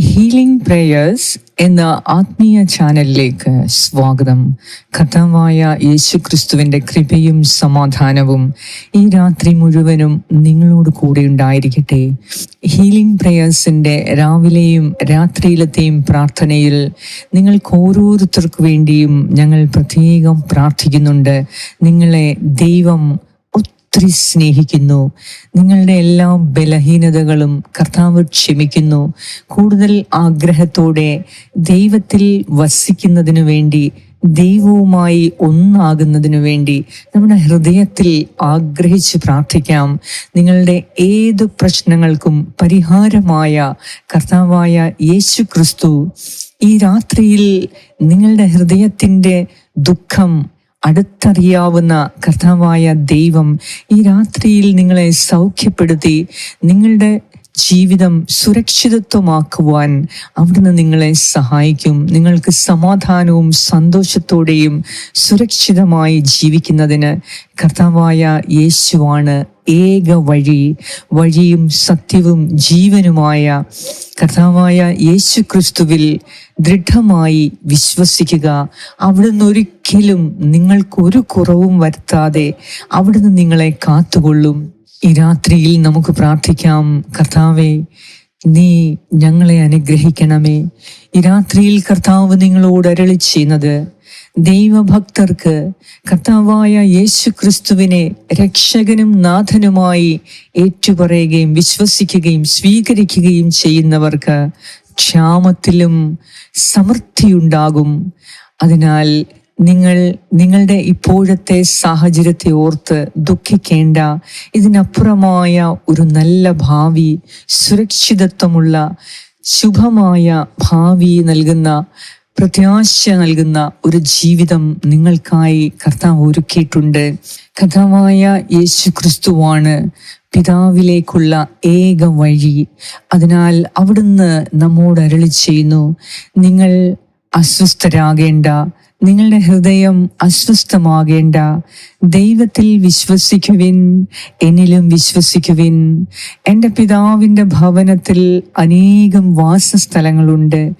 Healing prayers എന്ന ആത്മീയ ചാനലിലേക്ക് സ്വാഗതം. കഥാവായ യേശു ക്രിസ്തുവിന്റെ കൃപയും സമാധാനവും ഈ രാത്രി മുഴുവനും നിങ്ങളോട് കൂടെ ഉണ്ടായിരിക്കട്ടെ. ഹീലിംഗ് പ്രേയേഴ്സിന്റെ രാവിലെയും രാത്രിയിലത്തെയും പ്രാർത്ഥനയിൽ നിങ്ങൾക്ക് ഓരോരുത്തർക്കു വേണ്ടിയും ഞങ്ങൾ പ്രത്യേകം പ്രാർത്ഥിക്കുന്നുണ്ട്. നിങ്ങളെ ദൈവം ഒത്തിരി സ്നേഹിക്കുന്നു. നിങ്ങളുടെ എല്ലാ ബലഹീനതകളും കർത്താവ് ക്ഷമിക്കുന്നു. കൂടുതൽ ആഗ്രഹത്തോടെ ദൈവത്തിൽ വസിക്കുന്നതിനു വേണ്ടി ദൈവവുമായി ഒന്നാകുന്നതിനു വേണ്ടി നമ്മുടെ ഹൃദയത്തിൽ ആഗ്രഹിച്ച് പ്രാർത്ഥിക്കാം. നിങ്ങളുടെ ഏത് പ്രശ്നങ്ങൾക്കും പരിഹാരമായ കർത്താവായ യേശു ക്രിസ്തു ഈ രാത്രിയിൽ നിങ്ങളുടെ ഹൃദയത്തിന്റെ ദുഃഖം അടുത്തറിയാവുന്ന കർത്താവായ ദൈവം ഈ രാത്രിയിൽ നിങ്ങളെ സൗഖ്യപ്പെടുത്തി നിങ്ങളുടെ ജീവിതം സുരക്ഷിതത്വമാക്കുവാൻ അവിടുന്ന് നിങ്ങളെ സഹായിക്കും. നിങ്ങൾക്ക് സമാധാനവും സന്തോഷത്തോടെയും സുരക്ഷിതമായി ജീവിക്കുന്നതിന് കർത്താവായ യേശുവാണ് ഏക വഴി. വഴിയും സത്യവും ജീവനുമായ കർത്താവായ യേശു ക്രിസ്തുവിൽ ദൃഢമായി വിശ്വസിക്കുക. അവിടുന്ന് ഒരിക്കലും നിങ്ങൾക്ക് ഒരു കുറവും വരുത്താതെ അവിടുന്ന് നിങ്ങളെ കാത്തുകൊള്ളും. ഈ രാത്രിയിൽ നമുക്ക് പ്രാർത്ഥിക്കാം കർത്താവെ നീ ഞങ്ങളെ അനുഗ്രഹിക്കണമേ. ഈ രാത്രിയിൽ കർത്താവ് നിങ്ങളോട് അരളി ചെയ്യുന്നത് ദൈവഭക്തർക്ക് കർത്താവായ യേശു ക്രിസ്തുവിനെ രക്ഷകനും നാഥനുമായി ഏറ്റുപറയുകയും വിശ്വസിക്കുകയും സ്വീകരിക്കുകയും ചെയ്യുന്നവർക്ക് ക്ഷാമത്തിലും സമൃദ്ധിയുണ്ടാകും. അതിനാൽ നിങ്ങൾ നിങ്ങളുടെ ഇപ്പോഴത്തെ സാഹചര്യത്തെ ഓർത്ത് ദുഃഖിക്കേണ്ട ഇതിനപ്പുറമായ ഒരു നല്ല ഭാവി സുരക്ഷിതത്വമുള്ള ശുഭമായ ഭാവി നൽകുന്ന പ്രത്യാശ നൽകുന്ന ഒരു ജീവിതം നിങ്ങൾക്കായി കർത്താവ് ഒരുക്കിയിട്ടുണ്ട്. കഥാവായ യേശു ക്രിസ്തുവാണ് പിതാവിലേക്കുള്ള ഏക വഴി. അതിനാൽ അവിടുന്ന് നമ്മോട് അരളി ചെയ്യുന്നു നിങ്ങൾ അസ്വസ്ഥരാകേണ്ട നിങ്ങളുടെ ഹൃദയം അസ്വസ്ഥമാകേണ്ട. ദൈവത്തിൽ വിശ്വസിക്കുവിൻ എന്നിലും വിശ്വസിക്കുവിൻ. എന്റെ പിതാവിന്റെ ഭവനത്തിൽ അനേകം വാസസ്ഥലങ്ങളുണ്ട്.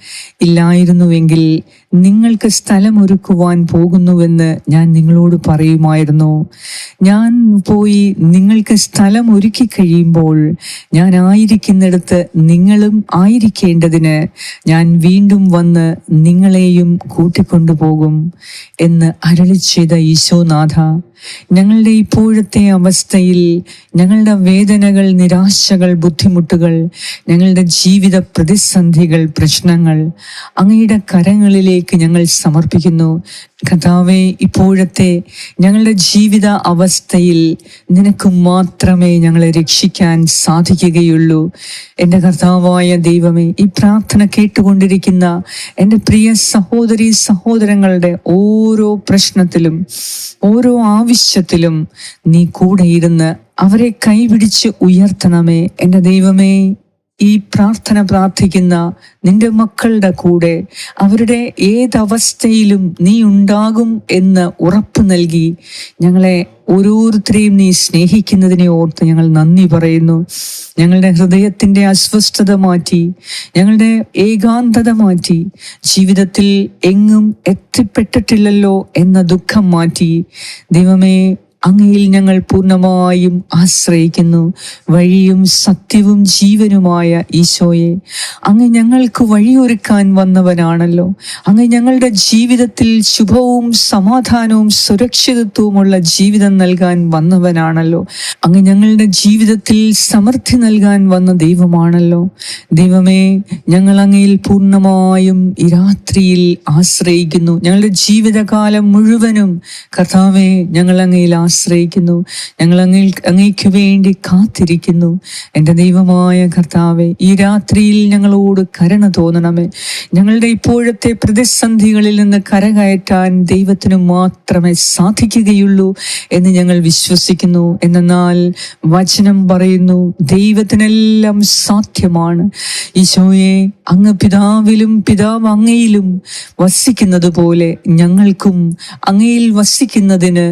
ഇല്ലായിരുന്നുവെങ്കിൽ നിങ്ങൾക്ക് സ്ഥലമൊരുക്കുവാൻ പോകുന്നുവെന്ന് ഞാൻ നിങ്ങളോട് പറയുമായിരുന്നു. ഞാൻ പോയി നിങ്ങൾക്ക് സ്ഥലം ഒരുക്കി കഴിയുമ്പോൾ ഞാൻ ആയിരിക്കുന്നിടത്ത് നിങ്ങളും ആയിരിക്കേണ്ടതിന് ഞാൻ വീണ്ടും വന്ന് നിങ്ങളെയും കൂട്ടിക്കൊണ്ടുപോകും എന്ന് അരളി ചെയ്ത ഈശോനാഥ ഞങ്ങളുടെ ഇപ്പോഴത്തെ അവസ്ഥയിൽ ഞങ്ങളുടെ വേദനകൾ നിരാശകൾ ബുദ്ധിമുട്ടുകൾ ഞങ്ങളുടെ ജീവിത പ്രതിസന്ധികൾ പ്രശ്നങ്ങൾ അങ്ങയുടെ കരങ്ങളിലേക്ക് ഞങ്ങൾ സമർപ്പിക്കുന്നു. കഥാവെ ഇപ്പോഴത്തെ ഞങ്ങളുടെ ജീവിത അവസ്ഥയിൽ നിനക്ക് മാത്രമേ ഞങ്ങളെ രക്ഷിക്കാൻ സാധിക്കുകയുള്ളൂ. എന്റെ കർത്താവായ ദൈവമേ ഈ പ്രാർത്ഥന കേട്ടുകൊണ്ടിരിക്കുന്ന എന്റെ പ്രിയ സഹോദരി സഹോദരങ്ങളുടെ ഓരോ പ്രശ്നത്തിലും ഓരോ ആവശ്യത്തിലും നീ കൂടെ ഇരുന്ന് അവരെ കൈപിടിച്ച് ഉയർത്തണമേ. എന്റെ ദൈവമേ ഈ പ്രാർത്ഥന പ്രാർത്ഥിക്കുന്ന നിന്റെ മക്കളുടെ കൂടെ അവരുടെ ഏതവസ്ഥയിലും നീ ഉണ്ടാകും എന്ന് ഉറപ്പ് നൽകി ഞങ്ങളെ ഓരോരുത്തരെയും നീ സ്നേഹിക്കുന്നതിനെ ഓർത്ത് ഞങ്ങൾ നന്ദി പറയുന്നു. ഞങ്ങളുടെ ഹൃദയത്തിന്റെ അസ്വസ്ഥത മാറ്റി ഞങ്ങളുടെ ഏകാന്തത മാറ്റി ജീവിതത്തിൽ എങ്ങും എത്തിപ്പെട്ടിട്ടില്ലല്ലോ എന്ന ദുഃഖം മാറ്റി. ദൈവമേ അങ്ങയിൽ ഞങ്ങൾ പൂർണമായും ആശ്രയിക്കുന്നു. വഴിയും സത്യവും ജീവനുമായ ഈശോയെ. അങ്ങ് ഞങ്ങൾക്ക് വഴിയൊരുക്കാൻ വന്നവനാണല്ലോ. അങ്ങ് ഞങ്ങളുടെ ജീവിതത്തിൽ ശുഭവും സമാധാനവും സുരക്ഷിതത്വവുമുള്ള ജീവിതം നൽകാൻ വന്നവനാണല്ലോ. അങ്ങ് ഞങ്ങളുടെ ജീവിതത്തിൽ സമൃദ്ധി നൽകാൻ വന്ന ദൈവമാണല്ലോ. ദൈവമേ ഞങ്ങൾ അങ്ങയിൽ പൂർണമായും ഈ രാത്രിയിൽ ആശ്രയിക്കുന്നു. ഞങ്ങളുടെ ജീവിതകാലം മുഴുവനും കർത്താവെ ഞങ്ങൾ അങ്ങയിൽ ആശ്രയിക്കുന്നു. ഞങ്ങൾ അങ്ങേ അങ്ങേക്ക് വേണ്ടി കാത്തിരിക്കുന്നു. എന്റെ ദൈവമായ കർത്താവെ ഈ രാത്രിയിൽ ഞങ്ങളോട് കരുണ തോന്നണമേ. ഞങ്ങളുടെ ഇപ്പോഴത്തെ പ്രതിസന്ധികളിൽ നിന്ന് കരകയറ്റാൻ ദൈവത്തിന് മാത്രമേ സാധിക്കുകയുള്ളൂ എന്ന് ഞങ്ങൾ വിശ്വസിക്കുന്നു. എന്നാൽ വചനം പറയുന്നു ദൈവത്തിനെല്ലാം സാധ്യമാണ്. ഈശോയെ അങ്ങ് പിതാവിലും പിതാവ് അങ്ങയിലും വസിക്കുന്നത് പോലെ ഞങ്ങൾക്കും അങ്ങയിൽ വസിക്കുന്നതിന്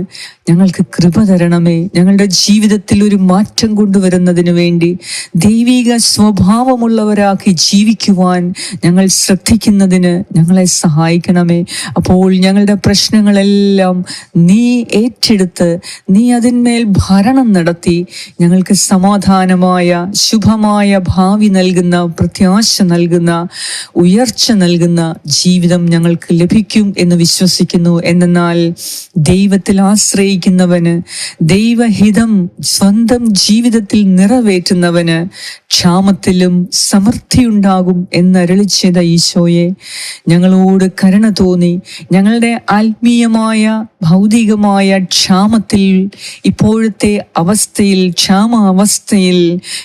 ഞങ്ങൾക്ക് കൃപ തരണമേ. ഞങ്ങളുടെ ജീവിതത്തിൽ ഒരു മാറ്റം കൊണ്ടുവരുന്നതിന് വേണ്ടി ദൈവിക സ്വഭാവമുള്ളവരാക്കി ജീവിക്കുവാൻ ഞങ്ങൾ ശ്രദ്ധിക്കുന്നതിന് ഞങ്ങളെ സഹായിക്കണമേ. അപ്പോൾ ഞങ്ങളുടെ പ്രശ്നങ്ങളെല്ലാം നീ ഏറ്റെടുത്ത് നീ അതിന്മേൽ ഭരണം നടത്തി ഞങ്ങൾക്ക് സമാധാനമായ ശുഭമായ ഭാവി നൽകുന്ന പ്രത്യാശ നൽകുന്ന ഉയർച്ച നൽകുന്ന ജീവിതം ഞങ്ങൾക്ക് ലഭിക്കും എന്ന് വിശ്വസിക്കുന്നു. എന്നാൽ ദൈവത്തിൽ ആശ്രയിക്കുന്നവന് ദൈവഹിതം സ്വന്തം ജീവിതത്തിൽ നിറവേറ്റുന്നവന് ക്ഷാമത്തിലും സമൃദ്ധിയുണ്ടാകും എന്നരളി ചെയ്ത ഈശോയെ ഞങ്ങളോട് കരുണ തോന്നി. ഞങ്ങളുടെ ആത്മീയമായ ഭൗതികമായ ക്ഷാമത്തിൽ ഇപ്പോഴത്തെ അവസ്ഥയിൽ ക്ഷാമ അവസ്ഥയിൽ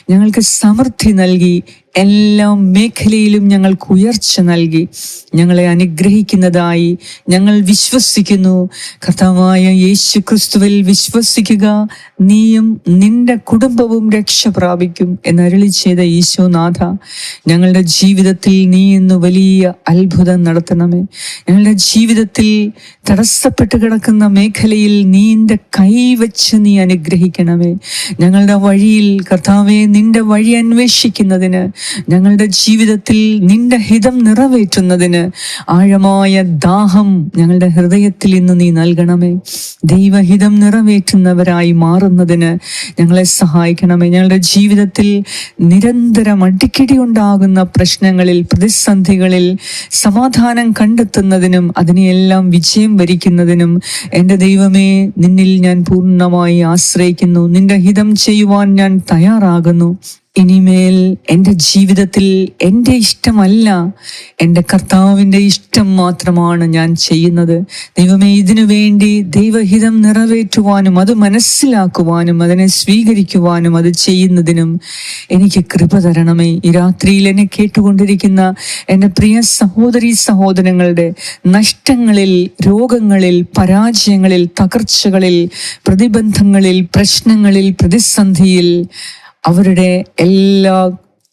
ഞങ്ങൾക്ക് സമൃദ്ധി നൽകി എല്ലാ മേഖലയിലും ഞങ്ങൾക്ക് ഉയർച്ച നൽകി. ഞങ്ങളെ അനുഗ്രഹിക്കുന്നതായി ഞങ്ങൾ വിശ്വസിക്കുന്നു. കർത്താവായ യേശു ക്രിസ്തുവിൽ വിശ്വസിക്കുക. നീയും നിന്റെ കുടുംബവും രക്ഷ പ്രാപിക്കും എന്നരുളി ചെയ്ത ഈശോനാഥ ഞങ്ങളുടെ ജീവിതത്തിൽ നീ ഇന്ന് വലിയ അത്ഭുതം നടത്തണമേ. ഞങ്ങളുടെ ജീവിതത്തിൽ തടസ്സപ്പെട്ട് കിടക്കുന്ന മേഖലയിൽ നീ നിന്റെ കൈ വെച്ച് നീ അനുഗ്രഹിക്കണമേ. ഞങ്ങളുടെ വഴിയിൽ കർത്താവെ നിന്റെ വഴി അന്വേഷിക്കുന്നതിന് ഞങ്ങളുടെ ജീവിതത്തിൽ നിന്റെ ഹിതം നിറവേറ്റുന്നതിന് ആഴമായ ദാഹം ഞങ്ങളുടെ ഹൃദയത്തിൽ ഇന്ന് നീ നൽകണമേ. ദൈവഹിതം നിറവേറ്റുന്നവരായി മാറുന്നതിന് ഞങ്ങളെ സഹായിക്കണമേ. ഞങ്ങളുടെ ജീവിതത്തിൽ നിരന്തരം അടിക്കടി ഉണ്ടാകുന്ന പ്രശ്നങ്ങളിൽ പ്രതിസന്ധികളിൽ സമാധാനം കണ്ടെത്തുന്നതിനും അതിനെയെല്ലാം വിജയം വരിക്കുന്നതിനും എന്റെ ദൈവമേ നിന്നിൽ ഞാൻ പൂർണമായി ആശ്രയിക്കുന്നു. നിന്റെ ഹിതം ചെയ്യുവാൻ ഞാൻ തയ്യാറാകുന്നു. ഇനിമേൽ എന്റെ ജീവിതത്തിൽ എന്റെ ഇഷ്ടമല്ല എന്റെ കർത്താവിന്റെ ഇഷ്ടം മാത്രമാണ് ഞാൻ ചെയ്യുന്നത്. ദൈവമേ ഇതിനു വേണ്ടി ദൈവഹിതം നിറവേറ്റുവാനും അത് മനസ്സിലാക്കുവാനും അതിനെ സ്വീകരിക്കുവാനും അത് ചെയ്യുന്നതിനും എനിക്ക് കൃപ തരണമേ. ഈ രാത്രിയിൽ എന്നെ കേട്ടുകൊണ്ടിരിക്കുന്ന എന്റെ പ്രിയ സഹോദരി സഹോദരങ്ങളുടെ നഷ്ടങ്ങളിൽ രോഗങ്ങളിൽ പരാജയങ്ങളിൽ തകർച്ചകളിൽ പ്രതിബന്ധങ്ങളിൽ പ്രശ്നങ്ങളിൽ പ്രതിസന്ധിയിൽ അവരുടെ എല്ലാ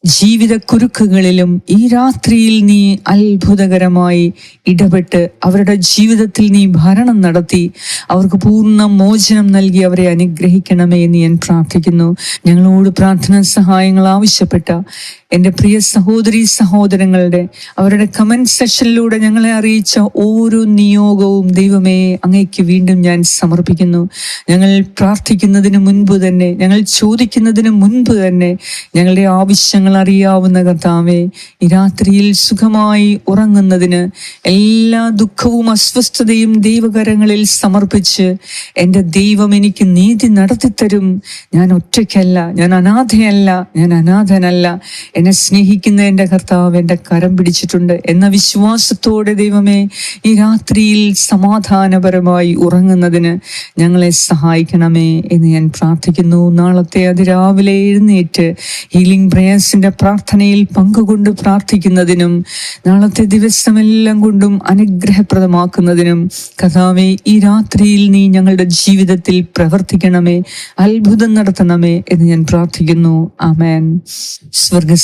ജീവിത കുരുക്കുകളിലും ഈ രാത്രിയിൽ നീ അത്ഭുതകരമായി ഇടപെട്ട് അവരുടെ ജീവിതത്തിൽ നീ ഭരണം നടത്തി അവർക്ക് പൂർണ മോചനം നൽകി അവരെ അനുഗ്രഹിക്കണമേ എന്ന് ഞാൻ പ്രാർത്ഥിക്കുന്നു. ഞങ്ങളോട് പ്രാർത്ഥനാ സഹായങ്ങൾ ആവശ്യപ്പെട്ട എന്റെ പ്രിയ സഹോദരി സഹോദരങ്ങളുടെ അവരുടെ കമന്റ് സെഷനിലൂടെ ഞങ്ങളെ അറിയിച്ച ഓരോ നിയോഗവും ദൈവമേ അങ്ങേക്ക് വീണ്ടും ഞാൻ സമർപ്പിക്കുന്നു. ഞങ്ങൾ പ്രാർത്ഥിക്കുന്നതിന് മുൻപ് തന്നെ ഞങ്ങൾ ചോദിക്കുന്നതിന് മുൻപ് തന്നെ ഞങ്ങളുടെ ആവശ്യങ്ങൾ അറിയാവുന്ന കർത്താവേ ഈ രാത്രിയിൽ സുഖമായി ഉറങ്ങുന്നതിന് എല്ലാ ദുഃഖവും അസ്വസ്ഥതയും ദൈവകരങ്ങളിൽ സമർപ്പിച്ച് എന്റെ ദൈവം എനിക്ക് നീതി നടത്തിത്തരും. ഞാൻ ഒറ്റയ്ക്കല്ല ഞാൻ അനാഥയല്ല ഞാൻ അനാഥനല്ല. എന്നെ സ്നേഹിക്കുന്ന എന്റെ കർത്താവ് എന്റെ കരം പിടിച്ചിട്ടുണ്ട് എന്ന വിശ്വാസത്തോടെ ദൈവമേ ഈ രാത്രിയിൽ സമാധാനപരമായി ഉറങ്ങുന്നതിന് ഞങ്ങളെ സഹായിക്കണമേ എന്ന് ഞാൻ പ്രാർത്ഥിക്കുന്നു. നാളത്തെ അതിരാവിലെ എഴുന്നേറ്റ് ഹീലിംഗ് പ്രേയേഴ്സിന്റെ പ്രാർത്ഥനയിൽ പങ്കുകൊണ്ട് പ്രാർത്ഥിക്കുന്നതിനും നാളത്തെ ദിവസമെല്ലാം കൊണ്ടും അനുഗ്രഹപ്രദമാക്കുന്നതിനും കഥാവെ ഈ രാത്രിയിൽ നീ ഞങ്ങളുടെ ജീവിതത്തിൽ പ്രവർത്തിക്കണമേ അത്ഭുതം നടത്തണമേ എന്ന് ഞാൻ പ്രാർത്ഥിക്കുന്നു. ആമേൻ.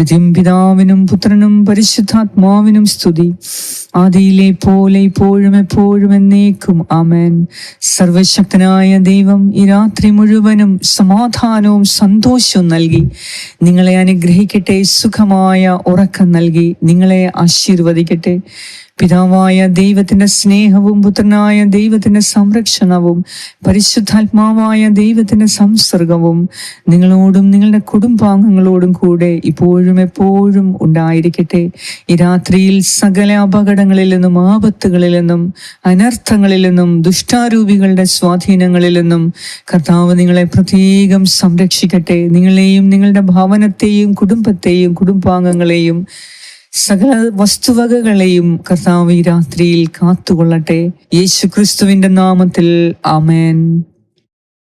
നിത്യം പിതാവിനും പുത്രനും പരിശുദ്ധാത്മാവിനും സ്തുതി. ആദിയിലെ പോലെ ഇപ്പോഴും എപ്പോഴും എന്നേക്കും. ആമേൻ. സർവശക്തനായ ദൈവം ഈ രാത്രി മുഴുവനും സമാധാനവും സന്തോഷവും നൽകി. നിങ്ങളെ അനുഗ്രഹിക്കട്ടെ സുഖമായ ഉറക്കം നൽകി. നിങ്ങളെ ആശീർവദിക്കട്ടെ. പിതാവായ ദൈവത്തിന്റെ സ്നേഹവും പുത്രനായ ദൈവത്തിന്റെ സംരക്ഷണവും പരിശുദ്ധാത്മാവായ ദൈവത്തിന്റെ സംസർഗവും നിങ്ങളോടും നിങ്ങളുടെ കുടുംബാംഗങ്ങളോടും കൂടെ ഇപ്പോഴും എപ്പോഴും ഉണ്ടായിരിക്കട്ടെ. ഈ രാത്രിയിൽ സകല അപകടങ്ങളിൽ നിന്നും ആപത്തുകളിൽ നിന്നും അനർത്ഥങ്ങളിൽ നിന്നും ദുഷ്ടാരൂപികളുടെ സ്വാധീനങ്ങളിൽ നിന്നും കർത്താവ് നിങ്ങളെ പ്രത്യേകം സംരക്ഷിക്കട്ടെ. നിങ്ങളെയും നിങ്ങളുടെ ഭവനത്തെയും കുടുംബത്തെയും കുടുംബാംഗങ്ങളെയും സകല വസ്തുവകകളെയും കർത്താവ് രാത്രിയിൽ കാത്തുകൊള്ളട്ടെ. യേശു ക്രിസ്തുവിന്റെ നാമത്തിൽ ആമേൻ.